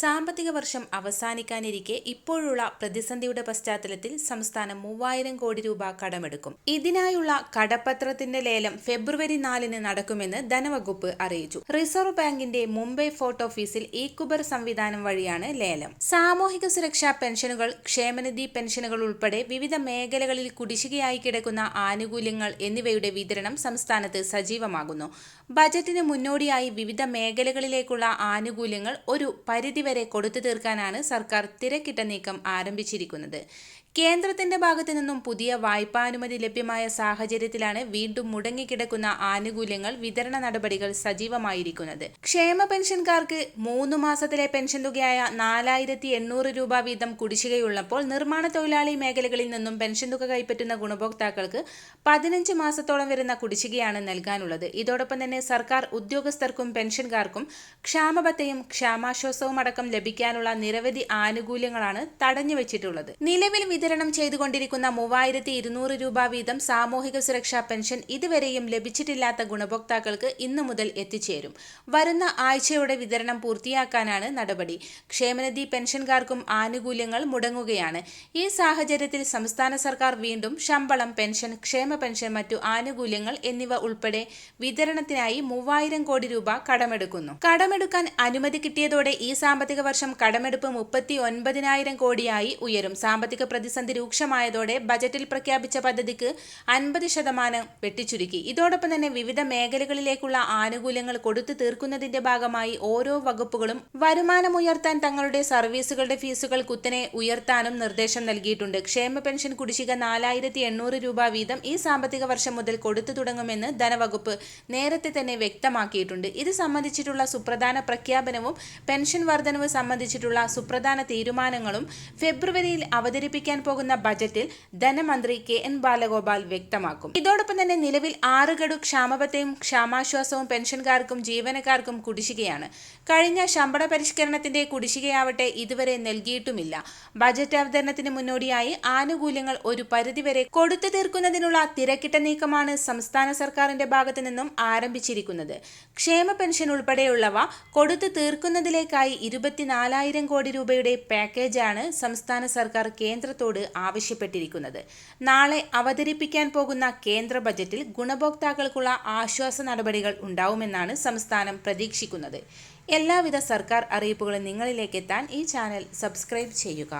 സാമ്പത്തിക വർഷം അവസാനിക്കാനിരിക്കെ ഇപ്പോഴുള്ള പ്രതിസന്ധിയുടെ പശ്ചാത്തലത്തിൽ സംസ്ഥാനം മൂവായിരം കോടി രൂപ കടമെടുക്കും. ഇതിനായുള്ള കടപ്പത്രത്തിന്റെ ലേലം ഫെബ്രുവരി നാലിന് നടക്കുമെന്ന് ധനവകുപ്പ് അറിയിച്ചു. റിസർവ് ബാങ്കിന്റെ മുംബൈ ഫോർട്ട് ഓഫീസിൽ ഇ കുബർ സംവിധാനം വഴിയാണ് ലേലം. സാമൂഹിക സുരക്ഷാ പെൻഷനുകൾ ക്ഷേമനിധി പെൻഷനുകൾ ഉൾപ്പെടെ വിവിധ മേഖലകളിൽ കുടിശ്ശികയായി കിടക്കുന്ന ആനുകൂല്യങ്ങൾ എന്നിവയുടെ വിതരണം സംസ്ഥാനത്ത് സജീവമാകുന്നു. ബജറ്റിന് മുന്നോടിയായി വിവിധ മേഖലകളിലേക്കുള്ള ആനുകൂല്യങ്ങൾ ഒരു പരിധിവരെ കൊടുത്തു തീർക്കാനാണ് സർക്കാർ തിരക്കിട്ട നീക്കം ആരംഭിച്ചിരിക്കുന്നത്. കേന്ദ്രത്തിന്റെ ഭാഗത്തു നിന്നും പുതിയ വായ്പാനുമതി ലഭ്യമായ സാഹചര്യത്തിലാണ് വീണ്ടും മുടങ്ങിക്കിടക്കുന്ന ആനുകൂല്യങ്ങൾ വിതരണ നടപടികൾ സജീവമായിരിക്കുന്നത്. ക്ഷേമ പെൻഷൻകാർക്ക് മൂന്ന് മാസത്തിലെ പെൻഷൻ തുകയായ നാലായിരത്തി എണ്ണൂറ് രൂപ വീതം കുടിശ്ശികയുള്ളപ്പോൾ നിർമ്മാണ തൊഴിലാളി മേഖലകളിൽ നിന്നും പെൻഷൻ തുക കൈപ്പറ്റുന്ന ഗുണഭോക്താക്കൾക്ക് പതിനഞ്ച് മാസത്തോളം വരുന്ന കുടിശ്ശികയാണ് നൽകാനുള്ളത്. ഇതോടൊപ്പം തന്നെ സർക്കാർ ഉദ്യോഗസ്ഥർക്കും പെൻഷൻകാർക്കും ക്ഷാമബത്തയും ക്ഷാമാശ്വാസവും അടക്കം ലഭിക്കാനുള്ള നിരവധി ആനുകൂല്യങ്ങളാണ് തടഞ്ഞുവച്ചിട്ടുള്ളത്. നിലവിൽ വിതരണം ചെയ്തുകൊണ്ടിരിക്കുന്ന മൂവായിരത്തി ഇരുന്നൂറ് രൂപ വീതം സാമൂഹിക സുരക്ഷാ പെൻഷൻ ഇതുവരെയും ലഭിച്ചിട്ടില്ലാത്ത ഗുണഭോക്താക്കൾക്ക് ഇന്നു മുതൽ എത്തിച്ചേരും. വരുന്ന ആഴ്ചയോടെ വിതരണം പൂർത്തിയാക്കാനാണ് നടപടി. ക്ഷേമനിധി പെൻഷൻകാർക്കും ആനുകൂല്യങ്ങൾ മുടങ്ങുകയാണ്. ഈ സാഹചര്യത്തിൽ സംസ്ഥാന സർക്കാർ വീണ്ടും ശമ്പളം പെൻഷൻ ക്ഷേമ പെൻഷൻ മറ്റു ആനുകൂല്യങ്ങൾ എന്നിവ ഉൾപ്പെടെ വിതരണത്തിനായി മൂവായിരം കോടി രൂപ കടമെടുക്കുന്നു. കടമെടുക്കാൻ അനുമതി കിട്ടിയതോടെ ഈ സാമ്പത്തിക വർഷം കടമെടുപ്പ് മുപ്പത്തി ഒൻപതിനായിരം കോടിയായി ഉയരും. സാമ്പത്തിക പ്രതിസന്ധി രൂക്ഷമായതോടെ ബജറ്റിൽ പ്രഖ്യാപിച്ച പദ്ധതിക്ക് അൻപത് ശതമാനം വെട്ടിച്ചുരുക്കി. ഇതോടൊപ്പം തന്നെ വിവിധ മേഖലകളിലേക്കുള്ള ആനുകൂല്യങ്ങൾ കൊടുത്തു തീർക്കുന്നതിന്റെ ഭാഗമായി ഓരോ വകുപ്പുകളും വരുമാനം ഉയർത്താൻ തങ്ങളുടെ സർവീസുകളുടെ ഫീസുകൾ കുത്തനെ ഉയർത്താനും നിർദ്ദേശം നൽകിയിട്ടുണ്ട്. ക്ഷേമ പെൻഷൻ കുടിശ്ശിക നാലായിരത്തി എണ്ണൂറ് രൂപ വീതം ഈ സാമ്പത്തിക വർഷം മുതൽ കൊടുത്തു തുടങ്ങുമെന്ന് ധനവകുപ്പ് നേരത്തെ തന്നെ വ്യക്തമാക്കിയിട്ടുണ്ട്. ഇത് സംബന്ധിച്ചിട്ടുള്ള സുപ്രധാന പ്രഖ്യാപനവും പെൻഷൻ വർധനവ് സംബന്ധിച്ചിട്ടുള്ള സുപ്രധാന തീരുമാനങ്ങളും ഫെബ്രുവരിയിൽ അവതരിപ്പിക്കാൻ പോകുന്ന ബജറ്റിൽ ധനമന്ത്രി കെ എൻ ബാലഗോപാൽ വ്യക്തമാക്കും. ഇതോടൊപ്പം തന്നെ നിലവിൽ ആറ് ഗഡു ക്ഷാമബത്തയും ക്ഷാമാശ്വാസവും പെൻഷൻകാർക്കും ജീവനക്കാർക്കും കുടിശ്ശികയാണ്. കഴിഞ്ഞ ശമ്പള പരിഷ്കരണത്തിന്റെ കുടിശ്ശികയാവട്ടെ ഇതുവരെ നൽകിയിട്ടുമില്ല. ബജറ്റ് അവതരണത്തിന് മുന്നോടിയായി ആനുകൂല്യങ്ങൾ ഒരു പരിധിവരെ കൊടുത്തു തീർക്കുന്നതിനുള്ള തിരക്കിട്ട നീക്കമാണ് സംസ്ഥാന സർക്കാരിന്റെ ഭാഗത്തു നിന്നും ആരംഭിച്ചിരിക്കുന്നത്. ക്ഷേമ പെൻഷൻ ഉൾപ്പെടെയുള്ളവ കൊടുത്തു തീർക്കുന്നതിലേക്കായി ഇരുപത്തിനാലായിരം കോടി രൂപയുടെ പാക്കേജാണ് സംസ്ഥാന സർക്കാർ കേന്ദ്രത്തോട് ആവശ്യപ്പെട്ടിരിക്കുന്നത്. നാളെ അവതരിപ്പിക്കാൻ പോകുന്ന കേന്ദ്ര ബജറ്റിൽ ഗുണഭോക്താക്കൾക്കുള്ള ആശ്വാസ നടപടികൾ ഉണ്ടാവുമെന്നാണ് സംസ്ഥാനം പ്രതീക്ഷിക്കുന്നത്. എല്ലാവിധ സർക്കാർ അറിയിപ്പുകളും നിങ്ങളിലേക്ക് എത്താൻ ഈ ചാനൽ സബ്സ്ക്രൈബ് ചെയ്യുക.